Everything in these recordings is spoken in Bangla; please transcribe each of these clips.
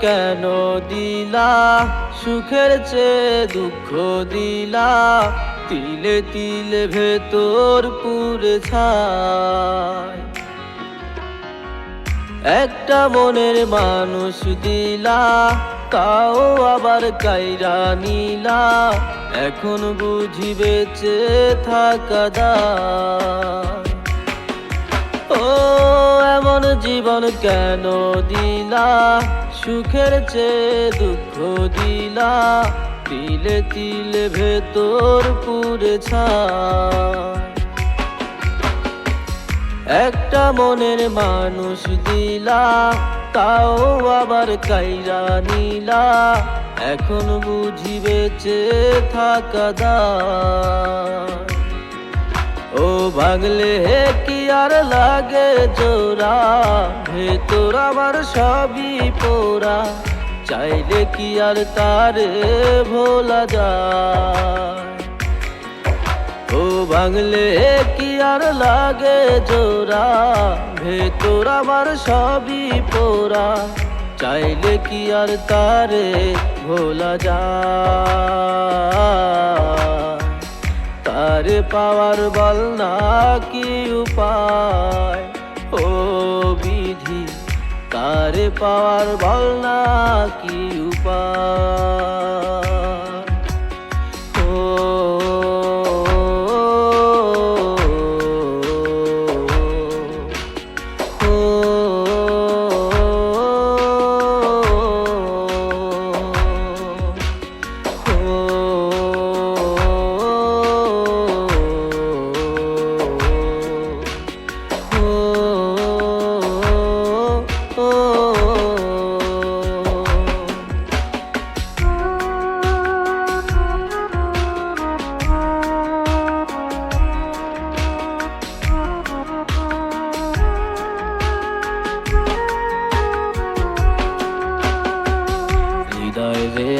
কেন দিলা? সুখের চেয়ে দুঃখ দিলা। তিলে তিলে ভেতর পুরে একটা মনের মানুষ দিলা, তাও আবার কাইরা নিলা। এখন বুঝি বেঁচে থাকা দায়। ও এমন জীবন কেন দিলা? সুখের চেয়ে দুঃখ দিলা। তিলে তিলে ভেতর পুরে একটা মনের মানুষ দিলা, তাও আবার কাইরা নিলা। এখন বুঝি বেঁচে থাকা দায়। ও ভাগলে কি আর লাগে জোড়া? ভেতর আমার সবই পোরা চাইলে কি আর তারে ভোলা যায়? ও বাংলে কি আর লাগে জোড়া? ভেতর আমার সবই পোরা চাইলে কি আর তারে ভোলা যায়? তারে পাওয়ার বল না কি উপায়? ও বিধি তার পাওয়ার বল না কি উপায়?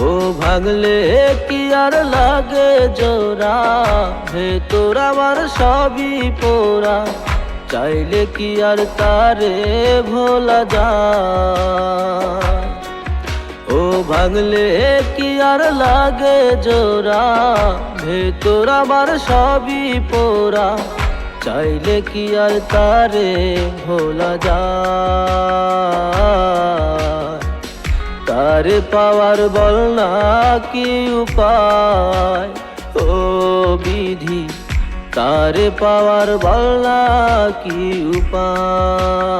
ও ভাঙলে কি আর লাগে জোড়া? ভেতর আমার সবই পোড়া। চাইলে কি আর তারে ভোলা যায়? ও ভাঙলে কি আর লাগে জোড়া? ভেতর আমার সবই পোড়া। চাইলে কি আর তারে ভোলা যায়? তারে পাওয়ার বল না কি উপায়? ও বিধি তারে পাওয়ার বল না কি উপায়?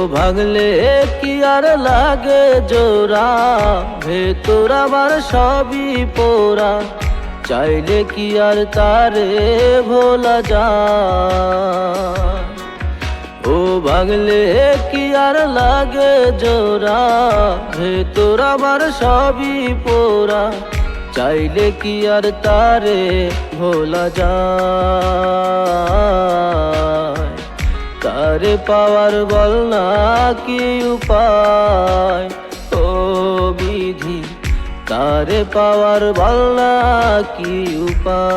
ও ভাগলে কি আর লাগে জোড়া? ভেতর আমার সবই পোরা চাইলে কি আর তারে ভোলা যা ও ভাগলে কি আর লাগে জোড়া? ভেতর আমার সবই পোরা চাইলে কি আর তারে ভোলা যায়? তারে পাওয়ার বল না কি উপায়? ও বিধি তারে পাওয়ার বল না কি উপায়?